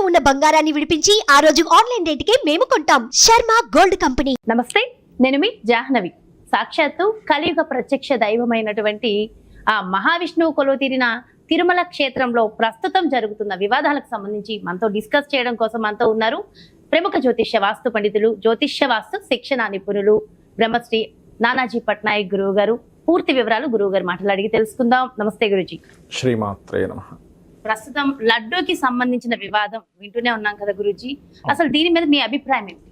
ఇంట్లో ఉన్న బంగారాన్ని విడిపించి ఆ రోజు ఆన్లైన్ రేటుకే మేము కొంటాం. Sharma gold company. నమస్తే నేను మీ జాహ్నవి. సాక్షాత్తు కలియుగ ప్రత్యక్ష దైవమైనటువంటి ఆ మహావిష్ణువు కొలువుతీరిన తిరుమల క్షేత్రంలో ప్రస్తుతం జరుగుతున్న వివాదాలకు సంబంధించి మనతో డిస్కస్ చేయడం కోసం మనతో ఉన్నారు ప్రముఖ జ్యోతిష్య వాస్తు పండితులు జ్యోతిష్య వాస్తు శిక్షణ నిపుణులు బ్రహ్మశ్రీ నానాజీ పట్నాయక్ గురువు గారు. పూర్తి వివరాలు గురువు గారు మాటలు అడిగి తెలుసుకుందాం. నమస్తే గురుజీ. శ్రీమాత్రే నమ. ప్రస్తుతం లడ్డూకి సంబంధించిన వివాదం వింటూనే ఉన్నాం కదా గురుజీ. అసలు దీని మీద మీ అభిప్రాయం ఏంటి?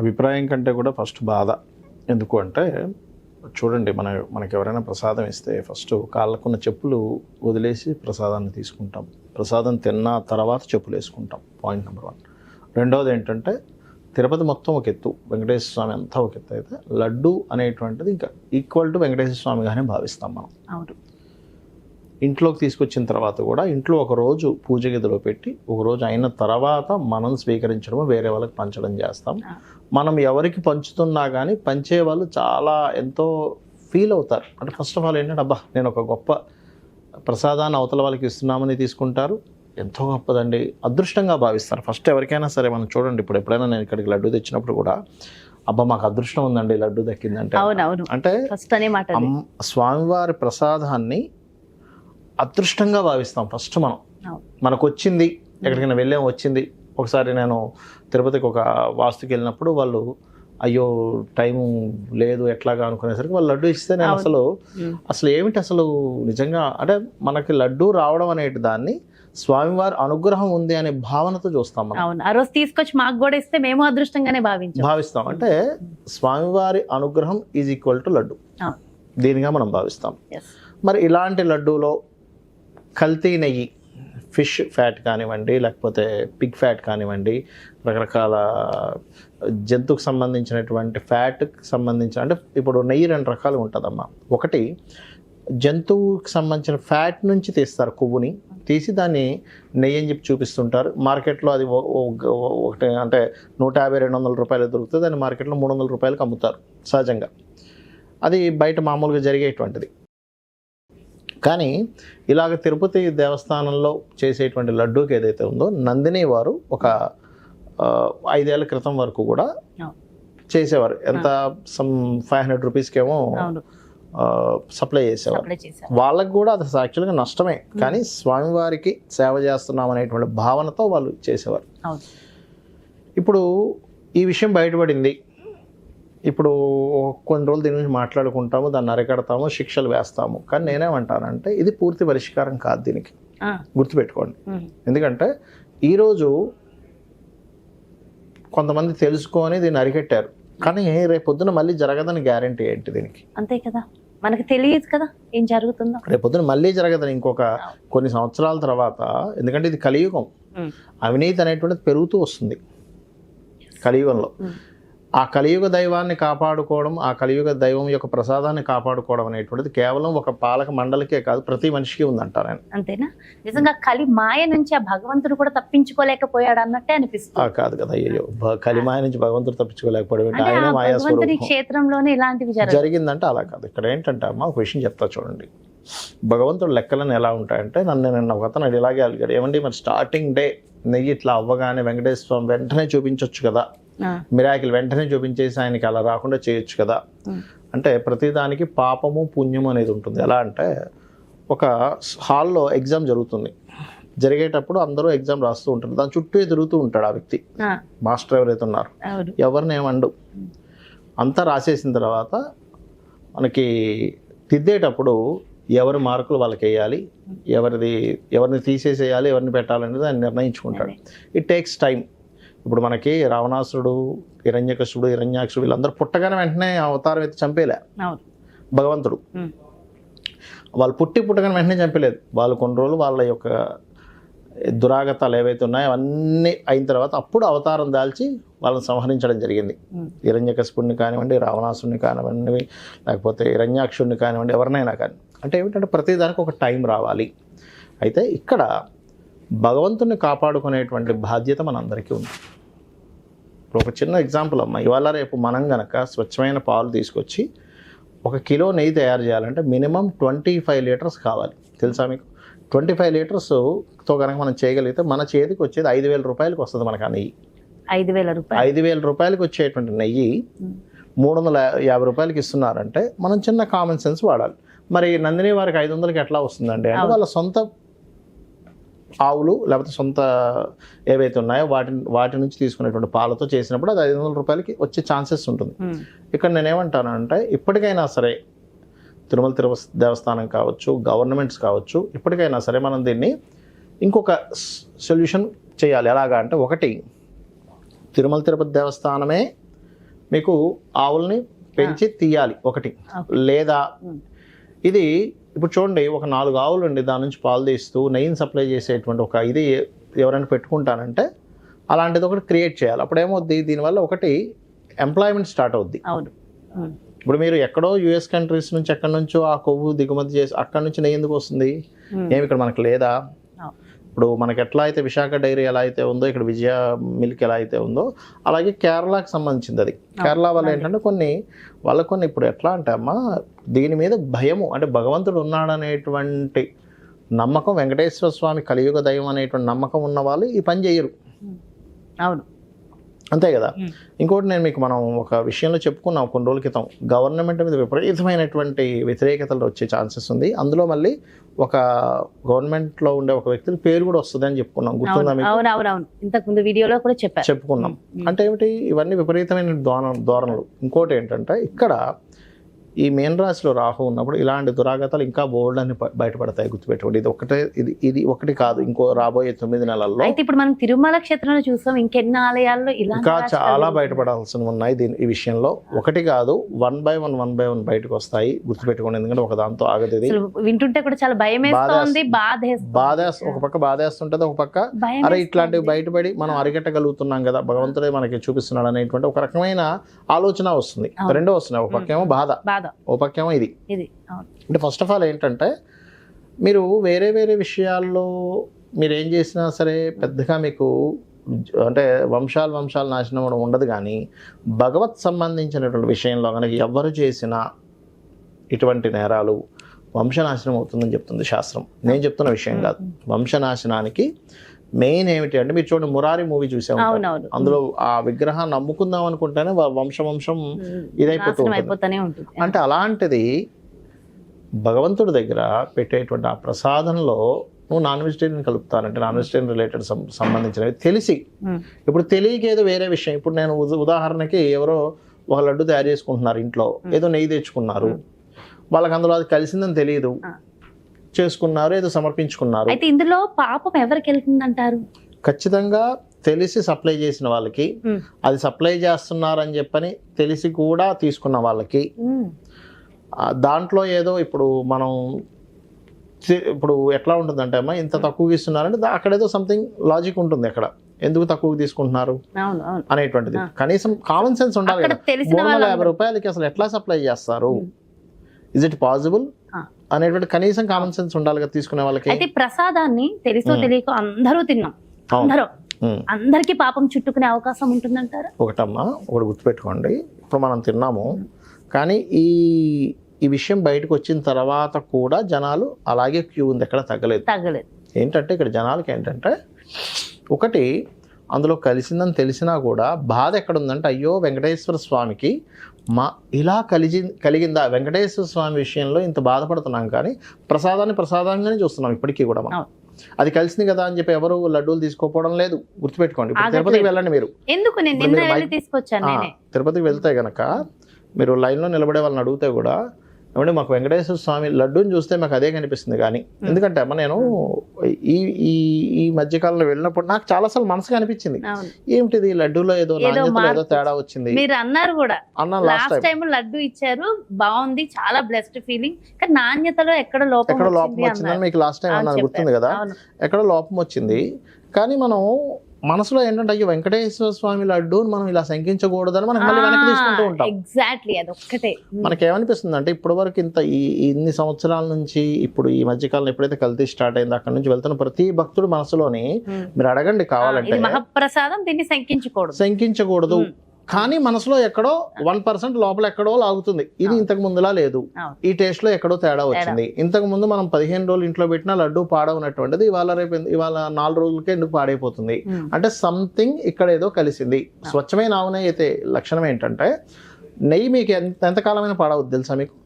అభిప్రాయం కంటే కూడా ఫస్ట్ బాధ. ఎందుకు అంటే చూడండి మన మనకి ఎవరైనా ప్రసాదం ఇస్తే ఫస్ట్ కాళ్ళకున్న చెప్పులు వదిలేసి ప్రసాదాన్ని తీసుకుంటాం. ప్రసాదం తిన్న తర్వాత చెప్పులు వేసుకుంటాం పాయింట్ నెంబర్ వన్. రెండవది ఏంటంటే తిరుపతి మొత్తం ఒక ఎత్తు వెంకటేశ్వర స్వామి అంతా ఒక ఎత్తు అయితే లడ్డు అనేటువంటిది ఇంకా ఈక్వల్ టు వెంకటేశ్వర స్వామిగానే భావిస్తాం మనం. అవును. ఇంట్లోకి తీసుకొచ్చిన తర్వాత కూడా ఇంట్లో ఒక రోజు పూజ గదిలో పెట్టి ఒక రోజు అయిన తర్వాత మనం స్వీకరించడం వేరే వాళ్ళకి పంచడం చేస్తాం. మనం ఎవరికి పంచుతున్నా కానీ పంచే వాళ్ళు చాలా ఎంతో ఫీల్ అవుతారు. అంటే ఫస్ట్ ఆఫ్ ఆల్ ఏంటంటే అబ్బా నేను ఒక గొప్ప ప్రసాదాన్ని అవతల వాళ్ళకి ఇస్తున్నామని తీసుకుంటారు. ఎంతో గొప్పదండి. అదృష్టంగా భావిస్తారు. ఫస్ట్ ఎవరికైనా సరే మనం చూడండి ఇప్పుడు ఎప్పుడైనా నేను ఇక్కడికి లడ్డు తెచ్చినప్పుడు కూడా అబ్బా మాకు అదృష్టం ఉందండి లడ్డు దక్కిందంటే. అంటే స్వామివారి ప్రసాదాన్ని అదృష్టంగా భావిస్తాం ఫస్ట్ మనం. మనకు వచ్చింది ఎక్కడికైనా వెళ్ళాం వచ్చింది. ఒకసారి నేను తిరుపతికి ఒక వాస్తుకి వెళ్ళినప్పుడు వాళ్ళు అయ్యో టైం లేదు ఎట్లాగా? అనుకునేసరికి వాళ్ళు లడ్డు ఇస్తే నేను. అసలు. అసలు ఏమిటి అసలు నిజంగా? అంటే మనకి లడ్డు రావడం అనేటి దాన్ని స్వామివారి అనుగ్రహం ఉంది అనే భావనతో చూస్తాం మనం. ఆ రోజు తీసుకొచ్చి మాకు కూడా ఇస్తే మేము అదృష్టంగానే భావించాం. భావిస్తాం. అంటే స్వామివారి అనుగ్రహం ఈజ్ ఈక్వల్ టు లడ్డు. దీనిగా మనం భావిస్తాం. Yes. మరి ఇలాంటి లడ్డూలో కల్తీ నెయ్యి ఫిష్ ఫ్యాట్ కానివ్వండి లేకపోతే పిగ్ ఫ్యాట్ కానివ్వండి రకరకాల జంతువుకు సంబంధించినటువంటి ఫ్యాట్కి సంబంధించిన అంటే ఇప్పుడు నెయ్యి రెండు రకాలు ఉంటుందమ్మా. ఒకటి జంతువుకి సంబంధించిన ఫ్యాట్ నుంచి తీస్తారు కొవ్వుని తీసి దాన్ని నెయ్యి అని చెప్పి చూపిస్తుంటారు. మార్కెట్లో అది ఒకటి అంటే నూట యాభై రెండు వందల రూపాయలు దొరుకుతుంది దాన్ని మార్కెట్లో మూడు వందల రూపాయలకు అమ్ముతారు సహజంగా. అది బయట మామూలుగా జరిగేటువంటిది. కానీ ఇలాగ తిరుపతి దేవస్థానంలో చేసేటువంటి లడ్డూకి ఏదైతే ఉందో నందిని వారు ఒక ఐదేళ్ళ క్రితం వరకు కూడా. చేసేవారు. ఎంత సమ్ ఫైవ్ హండ్రెడ్ రూపీస్కేమో సప్లై చేసేవారు. వాళ్ళకు కూడా అది యాక్చువల్గా నష్టమే. కానీ స్వామివారికి సేవ చేస్తున్నాం అనేటువంటి భావనతో వాళ్ళు చేసేవారు. ఇప్పుడు ఈ విషయం బయటపడింది. ఇప్పుడు కొన్ని రోజులు దీని గురించి మాట్లాడుకుంటాము దాన్ని అరికడతాము శిక్షలు వేస్తాము. కానీ నేనేమంటానంటే ఇది పూర్తి పరిష్కారం కాదు దీనికి. గుర్తుపెట్టుకోండి. ఎందుకంటే ఈరోజు కొంతమంది తెలుసుకొని దీన్ని అరికట్టారు. కానీ రేపు పొద్దున మళ్ళీ జరగదని గ్యారంటీ ఏంటి దీనికి? అంతే కదా. మనకు తెలియదు కదా ఏం జరుగుతుందో. రేపు పొద్దున మళ్ళీ జరగదని ఇంకొక కొన్ని సంవత్సరాల తర్వాత ఎందుకంటే ఇది కలియుగం. అవినీతి అనేటువంటిది పెరుగుతూ వస్తుంది. కలియుగంలో. ఆ కలియుగ దైవాన్ని కాపాడుకోవడం ఆ కలియుగ దైవం యొక్క ప్రసాదాన్ని కాపాడుకోవడం అనేటువంటిది కేవలం ఒక పాలక మండలికే కాదు ప్రతి మనిషికి ఉందంటారు నేను అంతేనా? నిజంగా కలి మాయ నుంచి ఆ భగవంతుడు కూడా తప్పించుకోలేకపోయాడు అన్నట్టే అనిపిస్తుంది. కాదు కదా అయ్యో భ- కలిమాయ నుంచి భగవంతుడు తప్పించుకోలేకపోవడం ఆయనే మాయా భగవంతుడి క్షేత్రంలోనే ఇలాంటివి జరగదు జరిగిందంటే అలా కాదు. ఇక్కడ ఏంటంటే అమ్మ ఒక విషయం చెప్తా చూడండి. భగవంతుడు లెక్కలను ఎలా ఉంటాయంటే నన్ను నిన్న ఒక అతను ఇలాగే అడిగాడు ఏమండి మరి స్టార్టింగ్ డే నెయ్యి ఇట్లా అవ్వగానే వెంకటేశ్వర స్వామి వెంటనే చూపించవచ్చు కదా. మిరాకిల్ వెంటనే చూపించేసి ఆయనకి అలా రాకుండా చేయొచ్చు కదా. అంటే ప్రతిదానికి పాపము పుణ్యము అనేది ఉంటుంది. ఎలా అంటే ఒక హాల్లో ఎగ్జామ్ జరుగుతుంది. జరిగేటప్పుడు అందరూ ఎగ్జామ్ రాస్తూ ఉంటారు. దాని చుట్టూ తిరుగుతూ ఉంటాడు ఆ వ్యక్తి. మాస్టర్ ఎవరైతే ఉన్నారు. ఎవరిని ఏమండు? అంతా రాసేసిన తర్వాత మనకి తిద్దేటప్పుడు ఎవరి మార్కులు వాళ్ళకి వేయాలి ఎవరిది ఎవరిని తీసేసేయాలి ఎవరిని పెట్టాలనేది ఆయన నిర్ణయించుకుంటాడు. ఇట్ టేక్స్ టైం ఇప్పుడు మనకి రావణాసురుడు హిరణ్యకశుడు హిరణ్యాక్షుడు వీళ్ళందరూ పుట్టగానే వెంటనే అవతారం ఎత్తి చంపేలే. భగవంతుడు. వాళ్ళు పుట్టి పుట్టగానే వెంటనే చంపలేదు. వాళ్ళు కొన్ని రోజులు వాళ్ళ యొక్క దురాగతాలు ఏవైతే ఉన్నాయో అవన్నీ అయిన తర్వాత అప్పుడు అవతారం దాల్చి వాళ్ళని సంహరించడం జరిగింది. హిరణ్యకశిపుణ్ణి కానివ్వండి రావణాసుని కానివ్వండి లేకపోతే హిరణ్యాక్షుడిని కానివ్వండి ఎవరినైనా కానీ. అంటే ఏమిటంటే ప్రతిదానికి ఒక టైం రావాలి. అయితే ఇక్కడ భగవంతుని కాపాడుకునేటువంటి బాధ్యత మనందరికీ ఉంది. ఇప్పుడు ఒక చిన్న ఎగ్జాంపుల్ అమ్మ. ఇవాళ రేపు మనం గనక స్వచ్ఛమైన పాలు తీసుకొచ్చి ఒక కిలో నెయ్యి తయారు చేయాలంటే మినిమం ట్వంటీ ఫైవ్ లీటర్స్ కావాలి. తెలుసా మీకు? ట్వంటీ ఫైవ్ లీటర్స్తో కనుక మనం చేయగలిగితే మన చేతికి వచ్చేది ఐదు వేల రూపాయలకి వస్తుంది మనకు ఆ నెయ్యి. ఐదు వేల రూపాయలు. ఐదు వేల రూపాయలకి వచ్చేటువంటి నెయ్యి మూడు వందల యాభై రూపాయలకి ఇస్తున్నారంటే మనం చిన్న కామన్ సెన్స్ వాడాలి. మరి నందిని వారికి ఐదు వందలకి ఎట్లా వస్తుందండి? అంటే. వాళ్ళ సొంత ఆవులు లేకపోతే సొంత ఏవైతే ఉన్నాయో వాటి వాటి నుంచి తీసుకునేటువంటి పాలతో చేసినప్పుడు అది ఐదు వందల రూపాయలకి వచ్చే ఛాన్సెస్ ఉంటుంది ఉమ్. ఇక్కడ నేనేమంటానంటే ఇప్పటికైనా సరే తిరుమల తిరుపతి దేవస్థానం కావచ్చు గవర్నమెంట్స్ కావచ్చు ఇప్పటికైనా సరే మనం దీన్ని ఇంకొక సొల్యూషన్ చేయాలి ఎలాగా అంటే ఒకటి తిరుమల తిరుపతి దేవస్థానమే మీకు ఆవుల్ని పెంచి తీయాలి ఒకటి. లేదా ఉమ్. ఇది ఇప్పుడు చూడండి ఒక నాలుగు ఆవులు ఉండి దాని నుంచి పాలు తీస్తూ నెయ్యిని సప్లై చేసేటువంటి ఒక ఇది ఎవరైనా పెట్టుకుంటానంటే అలాంటిది ఒకటి క్రియేట్ చేయాలి. అప్పుడు ఏమవుద్ది? దీనివల్ల ఒకటి ఎంప్లాయ్మెంట్ స్టార్ట్ అవుద్ది. అవును. ఇప్పుడు మీరు ఎక్కడో యుఎస్ కంట్రీస్ నుంచి ఎక్కడి నుంచో ఆ కొవ్వు దిగుమతి చేసి అక్కడి నుంచి నెయ్యి ఎందుకు వస్తుంది. ఏమి ఇక్కడ మనకు లేదా. ఇప్పుడు మనకి ఎట్లా అయితే విశాఖ డైరీ ఎలా అయితే ఉందో ఇక్కడ విజయ మిల్క్ ఎలా అయితే ఉందో అలాగే కేరళకి సంబంధించింది అది. కేరళ వల్ల ఏంటంటే కొన్ని వాళ్ళ కొన్ని ఇప్పుడు ఎట్లా అంటే అమ్మా దీని మీద భయము అంటే భగవంతుడు ఉన్నాడనేటువంటి నమ్మకం వెంకటేశ్వర స్వామి కలియుగ దైవం అనేటువంటి నమ్మకం ఉన్న వాళ్ళు ఈ పని చేయరు. అవును. అంతే కదా. ఇంకోటి నేను మీకు మనం ఒక విషయంలో చెప్పుకున్నాం కొన్ని రోజుల క్రితం. గవర్నమెంట్ మీద విపరీతమైనటువంటి వ్యతిరేకతలు వచ్చే ఛాన్సెస్ ఉంది. అందులో మళ్ళీ ఒక గవర్నమెంట్లో ఉండే ఒక వ్యక్తి పేరు కూడా వస్తుంది అని చెప్పుకున్నాం. గుర్తుందా అవును మీకు? అవును అవును అవును. ఇంతకు ముందు వీడియోలో కూడా చెప్పారు చెప్పుకున్నాం. అంటే ఏమిటి? ఇవన్నీ విపరీతమైన ధోరణ ధోరణులు ఇంకోటి ఏంటంటే ఇక్కడ ఈ మేన్ రాశిలో రాహు ఉన్నప్పుడు ఇలాంటి దురాగతాలు ఇంకా బోల్డ్ అని బయటపడతాయి గుర్తుపెట్టుకోండి. ఇది ఒకటే ఇది ఇది ఒకటి కాదు. ఇంకో రాబోయే తొమ్మిది నెలల్లో అయితే ఇప్పుడు మనం తిరుమల క్షేత్రంలో చూసాం ఇంకెన్ని ఆలయాల్లో ఇంకా చాలా బయటపడాల్సి ఉన్నాయి దీని ఈ విషయంలో. ఒకటి కాదు one by one one by one బయటకు వస్తాయి. గుర్తుపెట్టుకోండి ఎందుకంటే ఒక దాంతో ఆగదు ఇది. వింటుంటే కూడా చాలా భయం వేస్తోంది బాధ బాధ ఒక పక్క బాధేస్తుంటది ఒక పక్క అరే. ఇట్లాంటివి బయటపడి మనం అరికట్టగలుగుతున్నాం కదా భగవంతుడే మనకి చూపిస్తున్నాడు అనేటువంటి ఒక రకమైన ఆలోచన వస్తుంది. రెండో వస్తున్నాయి ఒక పక్క ఏమో బాధ. ఏమో ఇది? ఇది అంటే ఫస్ట్ ఆఫ్ ఆల్ ఏంటంటే మీరు వేరే వేరే విషయాల్లో మీరు ఏం చేసినా సరే పెద్దగా మీకు అంటే వంశాలు వంశాలు నాశనం అవడం ఉండదు కానీ భగవత్ సంబంధించినటువంటి విషయంలో కనుక ఎవరు చేసినా ఇటువంటి నేరాలు వంశనాశనం అవుతుందని చెప్తుంది శాస్త్రం. నేను చెప్తున్న విషయం కాదు. వంశనాశనానికి మెయిన్ ఏమిటి అంటే మీరు చూడండి మురారి మూవీ చూసే అందులో ఆ విగ్రహాన్ని నమ్ముకుందాం అనుకుంటేనే వంశం వంశం ఇదైపోతూ నాశనం ఉంటుంది. అయిపోతూనే ఉంటుంది. అంటే అలాంటిది భగవంతుడి దగ్గర పెట్టేటువంటి ఆ ప్రసాదంలో నువ్వు నాన్ వెజిటేరియన్ కలుపుతానంటే నాన్ వెజిటేరియన్ రిలేటెడ్ సంబంధించినవి తెలిసి. ఇప్పుడు తెలియక ఏదో వేరే విషయం. ఇప్పుడు నేను ఉద- ఉదాహరణకి ఎవరో ఒక లడ్డు తయారు చేసుకుంటున్నారు ఇంట్లో. ఏదో నెయ్యి తెచ్చుకున్నారు. వాళ్ళకి అందులో అది కలిసిందని తెలియదు. చేసుకున్నారు ఏదో సమర్పించుకున్నారు. అయితే ఇందులో పాపం ఎవరికి వెళ్తుందంటారు? ఖచ్చితంగా తెలిసి సప్లై చేసిన వాళ్ళకి. అది సప్లై చేస్తున్నారని చెప్పని తెలిసి కూడా తీసుకున్న వాళ్ళకి దాంట్లో ఏదో ఇప్పుడు మనం ఇప్పుడు ఎట్లా ఉంటుందంటే అమ్మా ఇంత తక్కువకి ఇస్తున్నారంటే దా- అక్కడ ఏదో సంథింగ్ లాజిక్ ఉంటుంది అక్కడ. ఎందుకు తక్కువకి తీసుకుంటున్నారు? అనేటువంటిది. కనీసం కామన్ సెన్స్ ఉండాలి కదా. మూడు వందల యాభై రూపాయలకి అసలు ఎట్లా సప్లై చేస్తారు? Is it possible. అనేటువంటి కనీసం కామన్ సెన్స్ ఉండాలి కదా తీసుకునే వాళ్ళకి. అయితే ప్రసాదాన్ని తెలుసో. తెలియక అందరూ తిన్నాం. అందరూ. అందరికి పాపం చుట్టుకునే అవకాశం ఉంటుందంటారా? ఒకటమ్మా ఒకటి గుర్తుపెట్టుకోండి. ఇప్పుడు మనం తిన్నాము కానీ ఈ ఈ విషయం బయటకు వచ్చిన తర్వాత కూడా జనాలు అలాగే క్యూ ఉంది ఎక్కడ తగ్గలేదు. తగ్గలేదు. ఏంటంటే ఇక్కడ జనాలకి ఏంటంటే ఒకటి అందులో కలిసిందని తెలిసినా కూడా బాధ ఎక్కడ ఉందంటే అయ్యో వెంకటేశ్వర స్వామికి మా ఇలా కలిగి కలిగిందా? వెంకటేశ్వర స్వామి విషయంలో ఇంత బాధపడుతున్నాం కానీ ప్రసాదాన్ని ప్రసాదంగానే చూస్తున్నాం ఇప్పటికీ కూడా మనం. అది కలిసింది కదా అని చెప్పి ఎవరు లడ్డూలు తీసుకోపోవడం లేదు. గుర్తుపెట్టుకోండి. తిరుపతికి వెళ్ళండి మీరు. ఎందుకు? నేను తీసుకొచ్చాను తిరుపతికి వెళ్తే గనక మీరు లైన్లో నిలబడే వాళ్ళని అడిగితే కూడా ఏమంటే మాకు వెంకటేశ్వర స్వామి లడ్డూని చూస్తే మాకు అదే కనిపిస్తుంది కానీ ఎందుకంటే అమ్మ నేను ఈ ఈ ఈ మధ్యకాలంలో వెళ్ళినప్పుడు నాకు చాలాసార్లు మనసుగా అనిపించింది. అవును. ఏమిటిది లడ్డూలో ఏదో ఏదో తేడా వచ్చింది? మీరు అన్నారు కూడా. అన్న లాస్ట్ టైం లడ్డు ఇచ్చారు బాగుంది చాలా బ్లెస్డ్ ఫీలింగ్ కానీ నాణ్యతలో ఎక్కడ లోపం ఎక్కడ లోపం వచ్చింది వచ్చిందని. మీకు లాస్ట్ టైం అన్నాను. గుర్తుంది కదా? ఎక్కడ లోపం వచ్చింది? కానీ మనం మనసులో ఏంటంటే అయ్యో వెంకటేశ్వర స్వామి లడ్డూని మనం ఇలా శంకించకూడదని మనం మళ్ళీ వెనక్కి తీసుకుంటూ ఉంటాం. ఎగ్జాక్ట్లీ అది ఒక్కటే మనకి ఏమనిపిస్తుంది అంటే ఇప్పటి వరకు ఇంత ఈ ఇన్ని సంవత్సరాల నుంచి ఇప్పుడు ఈ మధ్యకాలంలో ఎప్పుడైతే కల్తీ స్టార్ట్ అయిందో అక్కడ నుంచి వెళ్తున్న ప్రతి భక్తుడు మనసులోని. మీరు అడగండి కావాలంటే మహాప్రసాదం దీన్ని శంకించకూడదు. శంకించకూడదు. కానీ మనసులో ఎక్కడో వన్ పర్సెంట్ లోపల ఎక్కడో లాగుతుంది. ఇది ఇంతకు ముందులా లేదు. ఈ టేస్ట్లో ఎక్కడో తేడా వచ్చింది. ఇంతకు ముందు మనం పదిహేను రోజులు ఇంట్లో పెట్టిన లడ్డు పాడవునటువంటిది ఇవాళ రేపు ఇవాళ నాలుగు రోజులకే ఎందుకు పాడైపోతుంది. అంటే సంథింగ్ ఇక్కడ ఏదో కలిసింది. స్వచ్ఛమైన ఆవు నెయ్యి అయితే లక్షణం ఏంటంటే నెయ్యి మీకు ఎంత ఎంతకాలమైనా పాడవద్దు తెలుసా మీకు?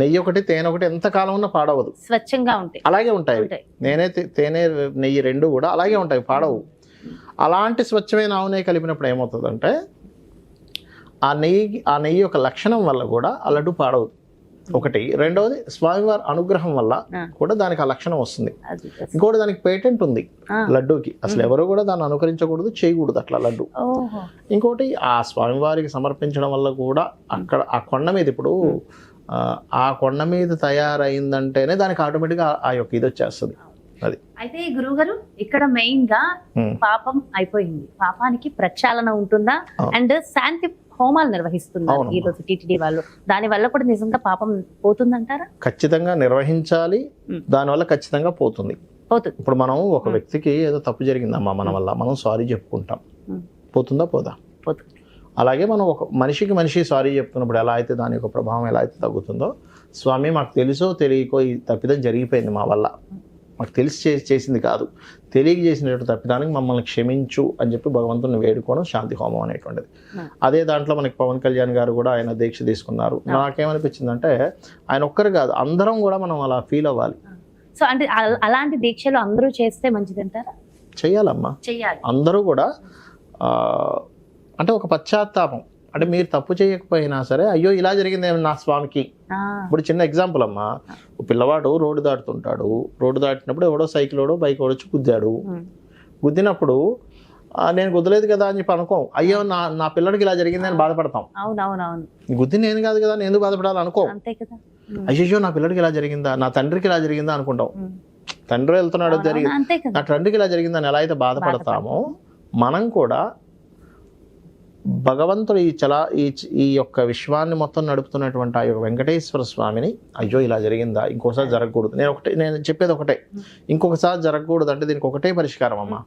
నెయ్యి ఒకటి తేనె ఒకటి ఎంత కాలం ఉన్నా పాడవదు. స్వచ్ఛంగా ఉంటాయి. అలాగే ఉంటాయి. నేనే తేనె నెయ్యి రెండు కూడా అలాగే ఉంటాయి. పాడవు. అలాంటి స్వచ్ఛమైన ఆవు నెయ్యి కలిపినప్పుడు ఏమవుతుందంటే ఆ నెయ్యి ఆ నెయ్యి యొక్క లక్షణం వల్ల కూడా ఆ లడ్డు పాడవు ఒకటి. రెండవది స్వామివారి అనుగ్రహం వల్ల. కూడా దానికి ఆ లక్షణం వస్తుంది. ఇంకోటి దానికి పేటెంట్ ఉంది. లడ్డూకి. అసలు ఎవరు కూడా దాన్ని అనుకరించకూడదు చేయకూడదు అట్లా లడ్డు. ఇంకోటి ఆ స్వామివారికి సమర్పించడం వల్ల కూడా అక్కడ ఆ కొండ మీద ఇప్పుడు ఆ కొండ మీద తయారైందంటేనే దానికి ఆటోమేటిక్గా ఆ యొక్క ఇది వచ్చేస్తుంది. అది. అయితే గురువుగారు ఇక్కడ మెయిన్గా. పాపం అయిపోయింది. పాపానికి ప్రక్షాళన ఉంటుందా. అండ్ శాంతి హోమాలు నిర్వహిస్తున్నారు. ఈ రోజు టీటీడీ వాళ్ళు? దాని వల్ల కూడా నిజంగా పాపం పోతుందంటారా? ఖచ్చితంగా నిర్వహించాలి. ఉమ్. దానివల్ల ఖచ్చితంగా పోతుంది. పోతుంది. ఇప్పుడు మనం ఒక వ్యక్తికి ఏదో తప్పు జరిగిందమ్మా మన వల్ల. మనం సారీ చెప్పుకుంటాం. పోతుందా? పోదా? పోతుంది. అలాగే మనం ఒక మనిషికి మనిషి సారీ చెప్తున్నప్పుడు ఎలా అయితే దాని యొక్క ప్రభావం ఎలా అయితే తగ్గుతుందో స్వామి మాకు తెలుసో తెలియకో ఈ తప్పిదం జరిగిపోయింది మా వల్ల. మాకు తెలిసి చేసింది కాదు. తెలియక చేసినటువంటి తప్పిదానికి మమ్మల్ని క్షమించు అని చెప్పి భగవంతుని వేడుకోవడం శాంతి హోమం అనేటువంటిది. అదే దాంట్లో మనకి పవన్ కళ్యాణ్ గారు కూడా ఆయన దీక్ష తీసుకున్నారు. నాకేమనిపించిందంటే ఆయన ఒక్కరు కాదు అందరం కూడా మనం అలా ఫీల్ అవ్వాలి. సో అంటే అల- అలాంటి దీక్షలు అందరూ చేస్తే మంచిదంటారా? చెయ్యాలమ్మా. చెయ్యాలి. అందరూ కూడా అంటే ఒక పశ్చాత్తాపం. అంటే మీరు తప్పు చేయకపోయినా సరే అయ్యో ఇలా జరిగింది నా స్వామికి? ఇప్పుడు చిన్న ఎగ్జాంపుల్ అమ్మా. పిల్లవాడు రోడ్డు దాటుతుంటాడు. రోడ్డు దాటినప్పుడు ఎవడో సైకిల్ ఓడో బైక్ ఓడొచ్చి గుద్దాడు. గుద్దినప్పుడు "ఆ, నేను గుద్దలేదు కదా అని చెప్పి అనుకోం. అయ్యో నా నా పిల్లడికి ఇలా జరిగింది అని బాధపడతాం. అవునవునవును. గుద్ది నేను కాదు కదా నేను ఎందుకు బాధపడాలి అనుకో. అయ్యో నా పిల్లడికి ఇలా జరిగిందా? నా తండ్రికి ఇలా జరిగిందా అనుకుంటాం. తండ్రి వెళ్తున్నాడు జరిగింది. నా తండ్రికి ఇలా జరిగిందని ఎలా అయితే బాధపడతామో మనం కూడా భగవంతుడు ఈ చలా ఈ ఈ యొక్క విశ్వాన్ని మొత్తం నడుపుతున్నటువంటి ఆ యొక్క వెంకటేశ్వర స్వామిని అయ్యో ఇలా జరిగిందా? ఇంకోసారి జరగకూడదు. నేను ఒకటే నేను చెప్పేది ఒకటే. ఇంకొకసారి జరగకూడదు అంటే దీనికి ఒకటే పరిష్కారం అమ్మా.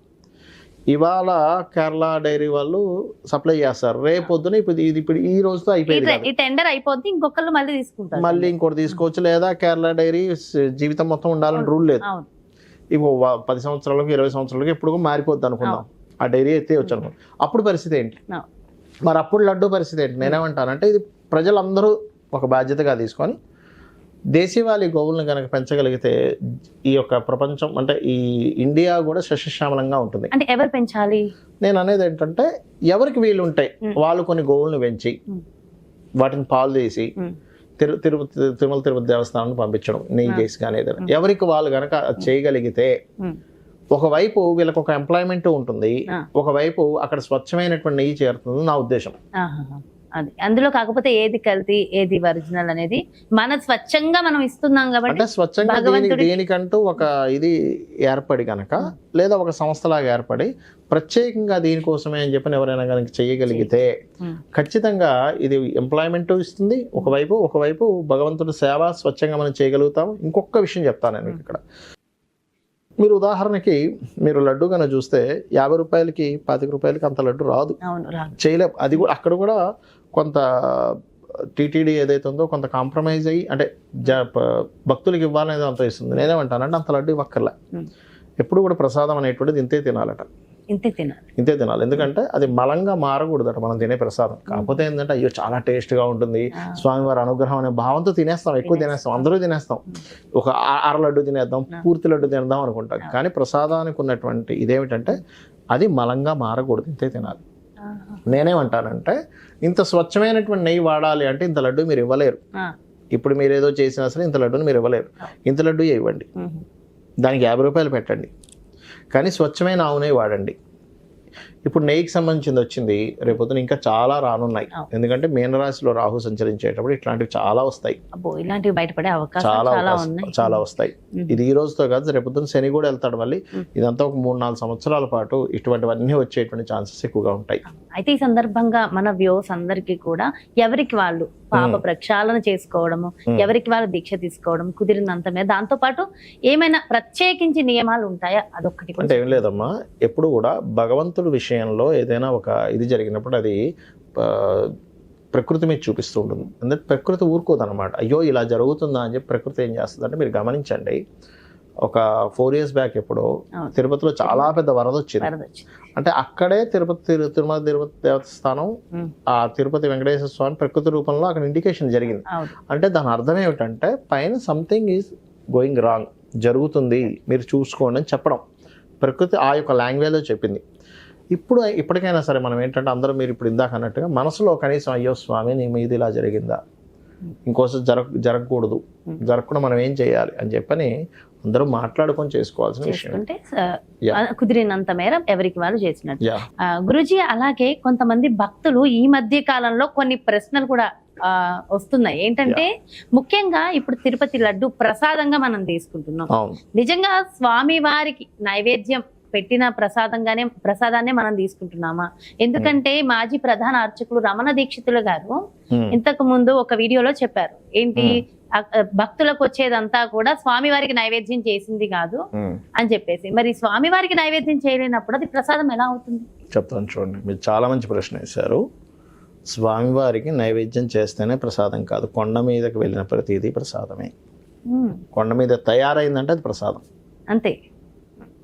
ఇవాళ కేరళ డైరీ వాళ్ళు సప్లై చేస్తారు. రేపు పొద్దున ఇప్పుడు ఇది ఇప్పుడు ఈ రోజుతో అయిపోయింది టెండర్ అయిపోద్ది ఇంకొకళ్ళు మళ్ళీ తీసుకుంటారు. మళ్ళీ ఇంకోటి తీసుకోవచ్చు. లేదా కేరళ డైరీ జీవితం మొత్తం ఉండాలని రూల్ లేదు. అవును. ఇగో వ- పది సంవత్సరాలకు ఇరవై సంవత్సరాలకు ఎప్పుడు మారిపోద్ది అనుకుందాం. ఆ డైరీ ఎత్తే వచ్చాను అప్పుడు పరిస్థితి ఏంటి. మరి అప్పుడు లడ్డు పరిస్థితి ఏంటి? నేనేమంటానంటే ఇది ప్రజలందరూ ఒక బాధ్యతగా తీసుకొని దేశీవాళీ గోవులను కనుక పెంచగలిగితే ఈ యొక్క ప్రపంచం అంటే ఈ ఇండియా కూడా సస్యశ్యామలంగా ఉంటుంది. అంటే ఎవరు పెంచాలి? నేను అనేది ఏంటంటే ఎవరికి వీలు ఉంటాయి మ్. వాళ్ళు కొన్ని గోవులను పెంచి మ్. వాటిని పాలు తీసి తిరు తిరుపతి తిరుమల తిరుపతి దేవస్థానానికి పంపించడం నెయ్యి చేసి కానీ ఎవరికి వాళ్ళు కనుక చేయగలిగితే. ఒకవైపు వీళ్ళకి ఒక ఎంప్లాయ్మెంట్ ఉంటుంది. ఒకవైపు అక్కడ స్వచ్ఛమైనటువంటి నెయ్యి చేరుతుంది నా ఉద్దేశం. అది. అందులో కాకపోతే ఏది కల్తీ ఏది ఒరిజినల్ అనేది మన స్వచ్ఛంగా మనం ఇస్తున్నాం కాబట్టి స్వచ్ఛంగా దీనికంటూ ఒక ఇది ఏర్పడి కనుక లేదా ఒక సంస్థలాగా ఏర్పడి ప్రత్యేకంగా దీనికోసమే అని చెప్పి ఎవరైనా కనుక చేయగలిగితే ఖచ్చితంగా ఇది ఎంప్లాయ్మెంట్ ఇస్తుంది. ఒకవైపు ఒకవైపు భగవంతుడి సేవ స్వచ్ఛంగా మనం చేయగలుగుతాం. ఇంకొక విషయం చెప్తాను నేను ఇక్కడ. మీరు ఉదాహరణకి మీరు లడ్డు కనుక చూస్తే యాభై రూపాయలకి పాతిక రూపాయలకి అంత లడ్డు రాదు. చేయలేం. అది కూడా అక్కడ కూడా కొంత టీటీడీ ఏదైతే ఉందో కొంత కాంప్రమైజ్ అయ్యి అంటే భక్తులకు ఇవ్వాలనేది అంత ఇస్తుంది. నేనేమంటానంటే అంత లడ్డు ఇవ్వక్కర్లే. ఎప్పుడు కూడా ప్రసాదం అనేటువంటిది ఇంతే తినాలట. ఇంతే తినాలి. ఇంతే తినాలి. ఎందుకంటే అది మలంగా మారకూడదట మనం తినే ప్రసాదం. కాకపోతే ఏంటంటే అయ్యో చాలా టేస్ట్గా ఉంటుంది. స్వామివారి అనుగ్రహం అనే భావంతో తినేస్తాం ఎక్కువ తినేస్తాం. అందరూ తినేస్తాం. ఒక అర లడ్డు తినేద్దాం పూర్తి లడ్డు తినేద్దాం అనుకుంటాం. కానీ ప్రసాదానికి ఉన్నటువంటి ఇదేమిటంటే అది మలంగా మారకూడదు ఇంతే తినాలి. నేనేమంటానంటే ఇంత స్వచ్ఛమైనటువంటి నెయ్యి వాడాలి అంటే ఇంత లడ్డు మీరు ఇవ్వలేరు. ఇప్పుడు మీరు ఏదో చేసినా సరే ఇంత లడ్డుని మీరు ఇవ్వలేరు. ఇంత లడ్డు ఇవ్వండి. దానికి యాభై రూపాయలు పెట్టండి. కానీ స్వచ్ఛమైన ఆవు నెయ్యి వాడండి. ఇప్పుడు నెయ్యికి సంబంధించింది వచ్చింది రేపొద్దున ఇంకా చాలా రానున్నాయి. ఎందుకంటే మీనరాశిలో రాహు సంచరించేటప్పుడు ఇట్లాంటివి చాలా వస్తాయి. ఇలాంటివి బయటపడే అవకాశాలు చాలా వస్తాయి. ఇది ఈ రోజుతో కాదు రేపొద్దున శని కూడా వెళ్తాడు మళ్ళీ. ఇదంతా ఒక మూడు నాలుగు సంవత్సరాల పాటు ఇటువంటివన్నీ వచ్చేటువంటి ఛాన్సెస్ ఎక్కువగా ఉంటాయి. అయితే ఈ సందర్భంగా మన వ్యూస్ అందరికీ కూడా ఎవరికి వాళ్ళు పాప. ప్రక్షాళన చేసుకోవడము. ఎవరికి వాళ్ళు దీక్ష తీసుకోవడం కుదిరినంత మీద దాంతో పాటు ఏమైనా ప్రత్యేకించి నియమాలు ఉంటాయా అదొక్కటి అంటే. ఏం లేదమ్మా ఎప్పుడు కూడా భగవంతుడి విషయంలో ఏదైనా ఒక ఇది జరిగినప్పుడు అది ప్రకృతి మీద చూపిస్తూ ఉంటుంది ఎందుకంటే ప్రకృతి ఊరుకోదన్నమాట అయ్యో ఇలా జరుగుతుందా అని చెప్పి ప్రకృతి ఏం చేస్తుంది అంటే మీరు గమనించండి ఒక ఫోర్ ఇయర్స్ బ్యాక్ ఎప్పుడో. తిరుపతిలో చాలా పెద్ద వరద వచ్చింది. అంటే అక్కడే తిరుపతి తిరు- తిరుమల తిరుపతి దేవస్థానం. ఆ తిరుపతి వెంకటేశ్వర స్వామి ప్రకృతి రూపంలో అక్కడ ఇండికేషన్ జరిగింది. అంటే దాని అర్థం ఏమిటంటే పైన సంథింగ్ ఈజ్ గోయింగ్ రాంగ్ జరుగుతుంది మీరు చూసుకోండి అని చెప్పడం. ప్రకృతి ఆ యొక్క లాంగ్వేజ్లో చెప్పింది. ఇప్పుడు ఇప్పటికైనా సరే మనం ఏంటంటే అందరూ మీరు ఇప్పుడు ఇందాక అన్నట్టుగా మనసులో కనీసం అయ్యో స్వామి నీ మీద ఇలా జరిగిందా? ఇంకోసారి జరగ జరగకూడదు. జరగకుండా మనం ఏం చేయాలి అని చెప్పని అందరూ మాట్లాడుకొని చేసుకోవాల్సిన విషయం. కుదిరినంత మేర ఎవరికి వాళ్ళు చేసినట్టు. గురుజీ అలాగే కొంతమంది భక్తులు ఈ మధ్య కాలంలో కొన్ని ప్రశ్నలు కూడా వస్తున్నాయి. ఏంటంటే ముఖ్యంగా ఇప్పుడు తిరుపతి లడ్డు ప్రసాదంగా మనం తీసుకుంటున్నాం. నిజంగా స్వామి వారికి నైవేద్యం పెట్టిన ప్రసాదంగానే ప్రసాదాన్నే మనం తీసుకుంటున్నామా? ఎందుకంటే మాజీ ప్రధాన అర్చకులు రమణ దీక్షితులు గారు Hmm. ఇంతకు ముందు ఒక వీడియోలో చెప్పారు. ఏంటి? Hmm. భక్తులకు వచ్చేదంతా కూడా స్వామి వారికి నైవేద్యం చేసింది కాదు Hmm. అని చెప్పేసి. మరి స్వామి వారికి నైవేద్యం చేయలేనప్పుడు అది ప్రసాదం ఎలా అవుతుంది? చెప్తాను చూడండి. మీరు చాలా మంచి ప్రశ్న వేశారు. స్వామివారికి నైవేద్యం చేస్తేనే ప్రసాదం కాదు. కొండ మీదకి వెళ్ళిన ప్రతిదీ ప్రసాదమే. ఉమ్, కొండ మీద తయారైందంటే అది ప్రసాదం. అంతే.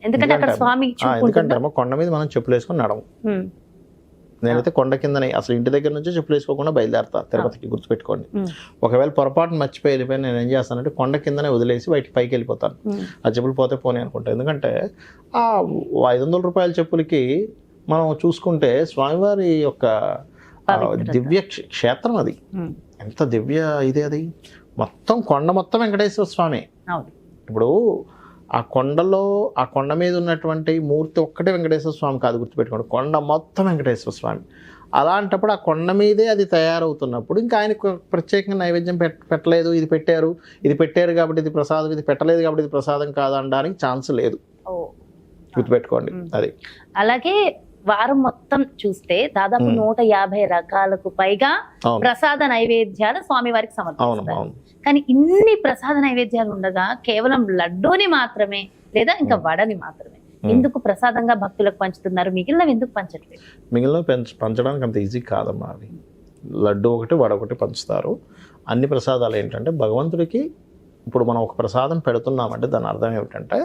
ఎందుకంటే అక్కడ ఎందుకంటే- స్వామి ఎందుకంటే కొండ మీద మనం చెప్పులు వేసుకొని నడము. ఉమ్, నేనైతే కొండ కిందనే అసలు ఇంటి దగ్గర నుంచి చెప్పులు వేసుకోకుండా బయలుదేరతా తిరుపతికి గుర్తుపెట్టుకోండి. ఒకవేళ పొరపాటున మర్చిపోయి వెళ్ళిపోయి నేను ఏం చేస్తానంటే కొండ కిందనే వదిలేసి బయటికి పైకి వెళ్ళిపోతాను. ఆ చెప్పులు పోతే పోనీ అనుకుంటా. ఎందుకంటే ఆ ఐదు వందల రూపాయల చెప్పులకి మనం చూసుకుంటే స్వామివారి యొక్క. దివ్య క్ష- క్షేత్రం అది. ఎంత దివ్య ఇది అది. మొత్తం కొండ మొత్తం వెంకటేశ్వర స్వామి. ఇప్పుడు ఆ కొండలో ఆ కొండ మీద ఉన్నటువంటి మూర్తి ఒక్కటే వెంకటేశ్వర స్వామి కాదు గుర్తుపెట్టుకోండి. కొండ మొత్తం వెంకటేశ్వర స్వామి. అలాంటప్పుడు ఆ కొండ మీదే అది తయారవుతున్నప్పుడు ఇంకా ఆయనకు ప్రత్యేకంగా నైవేద్యం పెట్ పెట్టలేదు ఇది పెట్టారు ఇది పెట్టారు కాబట్టి ఇది ప్రసాదం ఇది పెట్టలేదు కాబట్టి ఇది ప్రసాదం కాదు అనడానికి ఛాన్స్ లేదు. గుర్తుపెట్టుకోండి. అది. అలాగే వారం మొత్తం చూస్తే దాదాపు. నూట యాభై రకాలకు పైగా ప్రసాద నైవేద్యాలు స్వామి వారికి అవును సమర్పిస్తారు కానీ ఇన్ని ప్రసాద నైవేద్యాలు ఉండగా కేవలం లడ్డూని మాత్రమే లేదా ఇంకా. వడని మాత్రమే. ఎందుకు ప్రసాదంగా భక్తులకు పంచుతున్నారు? మిగిలినవి ఎందుకు పంచట్లేదు? మిగిలిన పెంచ పంచడానికి అంత ఈజీ కాదమ్మా అవి లడ్డు ఒకటి వడ ఒకటి పంచుతారు. అన్ని ప్రసాదాలు ఏంటంటే భగవంతుడికి ఇప్పుడు మనం ఒక ప్రసాదం పెడుతున్నామంటే దాని అర్థం ఏమిటంటే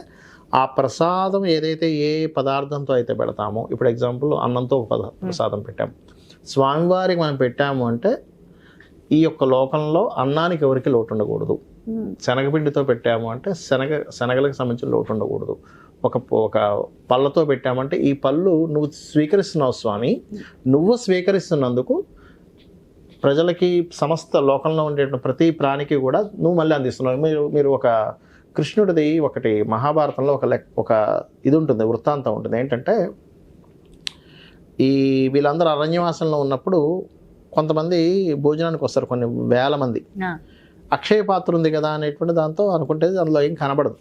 ఆ ప్రసాదం ఏదైతే ఏ పదార్థంతో అయితే పెడతామో ఇప్పుడు ఎగ్జాంపుల్ అన్నంతో ఒక ప్రసాదం పెట్టాం. స్వామివారికి మనం పెట్టాము అంటే ఈ యొక్క లోకంలో అన్నానికి ఎవరికి లోటు ఉండకూడదు ఉమ్, శనగపిండితో పెట్టాము అంటే శనగ శనగలకు సంబంధించిన లోటు ఉండకూడదు ఒక ఒక పళ్ళతో పెట్టామంటే ఈ పళ్ళు నువ్వు స్వీకరిస్తున్నావు స్వామి. నువ్వు స్వీకరిస్తున్నందుకు ప్రజలకి సమస్త లోకంలో ఉండే ప్రతి ప్రాణికి కూడా నువ్వు మళ్ళీ అందిస్తున్నావు. మీరు మీరు ఒక కృష్ణుడిది ఒకటి మహాభారతంలో ఒక లెక్ ఒక ఇది ఉంటుంది వృత్తాంతం ఉంటుంది. ఏంటంటే ఈ వీళ్ళందరూ అరణ్యవాసంలో ఉన్నప్పుడు కొంతమంది భోజనానికి వస్తారు కొన్ని వేల మంది. అక్షయ పాత్ర ఉంది కదా అనేటువంటి దాంతో అనుకుంటే అందులో ఏం కనబడదు.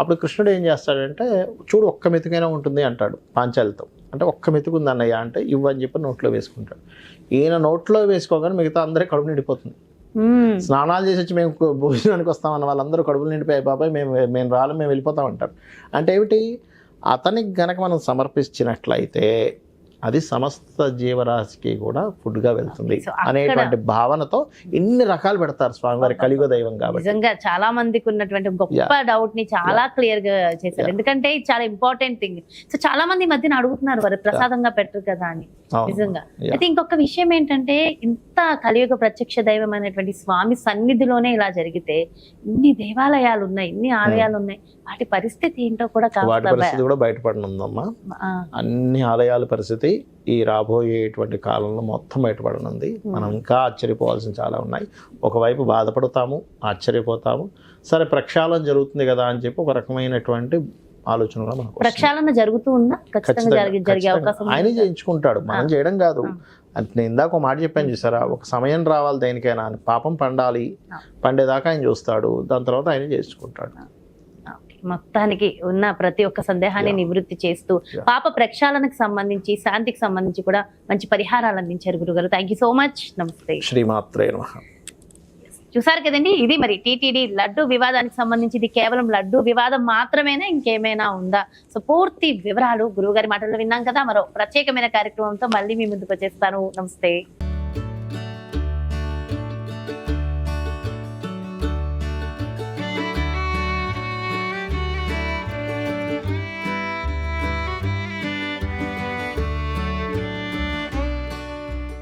అప్పుడు కృష్ణుడు ఏం చేస్తాడంటే చూడు ఒక్క మెతుకైనా ఉంటుంది అంటాడు పాంచాలితో. అంటే ఒక్క మెతుకు ఉంది అన్నయ్య అంటే ఇవ్వని చెప్పి నోట్లో వేసుకుంటాడు. ఈయన నోట్లో వేసుకోగానే మిగతా అందరికీ కడుపు నిండిపోతుంది. స్నానాలు చేసి వచ్చి మేము భోజనానికి వస్తామన్న వాళ్ళందరూ కడుపులు నిండిపోయాయి బాబాయ్ మేము మేము రాలి మేము వెళ్ళిపోతాం అంటారు అంటే ఏమిటి? అతనికి గనక మనం సమర్పించినట్లయితే అది సమస్త జీవరాశికి కూడా ఫుడ్గా వెళ్తుంది So, అక్కడ- అనేటువంటి భావనతో ఇన్ని రకాలు పెడతారు స్వామివారి కలియుగ దైవం కాబట్టి. నిజంగా చాలా మందికి ఉన్నటువంటి గొప్ప డౌట్ని చాలా క్లియర్గా చేశారు. ఎందుకంటే చాలా ఇంపార్టెంట్ థింగ్ సో చాలా మంది మధ్యన అడుగుతున్నారు మరి ప్రసాదంగా పెట్టరు కదా అని. నిజంగా. అయితే ఇంకొక విషయం ఏంటంటే ఇంత కలియుగ ప్రత్యక్ష దైవం అనేటువంటి స్వామి సన్నిధిలోనే ఇలా జరిగితే ఇన్ని దేవాలయాలు ఉన్నాయి ఇన్ని ఆలయాలు ఉన్నాయి వాటి పరిస్థితి ఏంటో కూడా వాటి పరిస్థితి కూడా బయటపడనుందమ్మా. అన్ని ఆలయాల పరిస్థితి ఈ రాబోయేటువంటి కాలంలో మొత్తం బయటపడనుంది. మనం ఇంకా ఆశ్చర్యపోవాల్సిన చాలా ఉన్నాయి. ఒకవైపు బాధపడతాము ఆశ్చర్యపోతాము. సరే ప్రక్షాళన జరుగుతుంది కదా అని చెప్పి ఒక రకమైనటువంటి ఆలోచన కూడా మనకు వస్తుంది. ప్రక్షాళన జరుగుతూ ఉందా? ఆయనే? చేయించుకుంటాడు మనం చేయడం కాదు. నేను ఇందాక ఒక మాట చెప్పాను చూసారా? ఒక సమయం రావాలి దేనికైనా. అని పాపం పండాలి. పండేదాకా ఆయన చూస్తాడు. దాని తర్వాత ఆయన చేసుకుంటాడు. మొత్తానికి ఉన్న ప్రతి ఒక్క సందేహాన్ని. నివృత్తి చేస్తూ. పాప ప్రక్షాళనకు సంబంధించి శాంతికి సంబంధించి కూడా మంచి పరిహారాలు అందించారు గురుగారు. థ్యాంక్ యూ సో మచ్ నమస్తే శ్రీమాత్రే నమః. చూసారు కదండి? ఇది మరి టీటీడీ లడ్డు వివాదానికి సంబంధించి ఇది కేవలం లడ్డు వివాదం మాత్రమేనా ఇంకేమైనా ఉందా? సో పూర్తి వివరాలు గురువుగారి మాటల్లో విన్నాం కదా. మరో ప్రత్యేకమైన కార్యక్రమంతో మళ్ళీ మీ ముందుకు వచ్చేస్తాను. నమస్తే